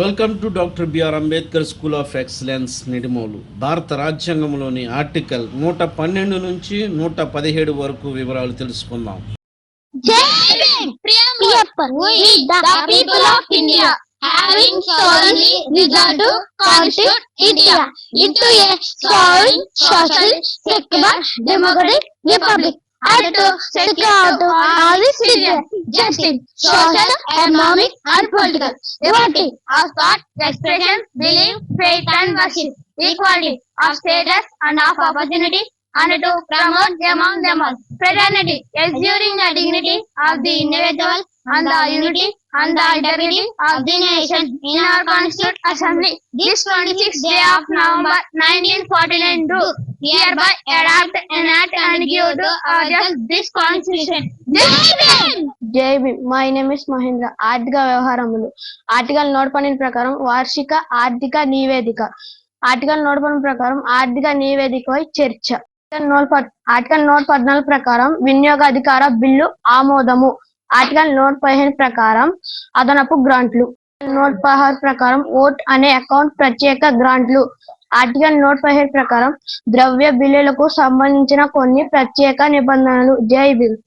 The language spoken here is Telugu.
Welcome to doctor BR Ambedkar school of excellence Nidimolu భారత రాజ్యాంగంలోని ఆర్టికల్ నూట పన్నెండు నుంచి నూట పదిహేడు వరకు వివరాలు తెలుసుకుందాం Into are to secure all these children, justice, social, economic and political. Liberty of thought, expression, belief, faith and worship. Equality of status and of opportunity, and to promote among them all. Fraternity, assuring the dignity of the individual and the unity and the integrity of the nation in our Constituent Assembly. This 26th day of November 1949 do hereby adapt, enact and give to others this Constitution. Jai Bhim my name is Mahendra ఆర్థిక వ్యవహారములు ఆర్టికల్ నోట్ పన్నెండు ప్రకారం వార్షిక ఆర్థిక నివేదిక ఆర్టికల్ నోట్ పన్నెండు ప్రకారం ఆర్థిక నివేదిక చర్చ ఆర్టికల్ నోట్ పద్నాలుగు ప్రకారం వినియోగ అధికార బిల్లు ఆమోదము ఆర్టికల్ నూట పదిహేను ప్రకారం అదనపు గ్రాంట్లు నూట పదహారు ప్రకారం ఓట్ అనే అకౌంట్ ప్రత్యేక గ్రాంట్లు ఆర్టికల్ నూట పదిహేడు ప్రకారం ద్రవ్య బిల్లులకు సంబంధించిన కొన్ని ప్రత్యేక నిబంధనలు జై బిల్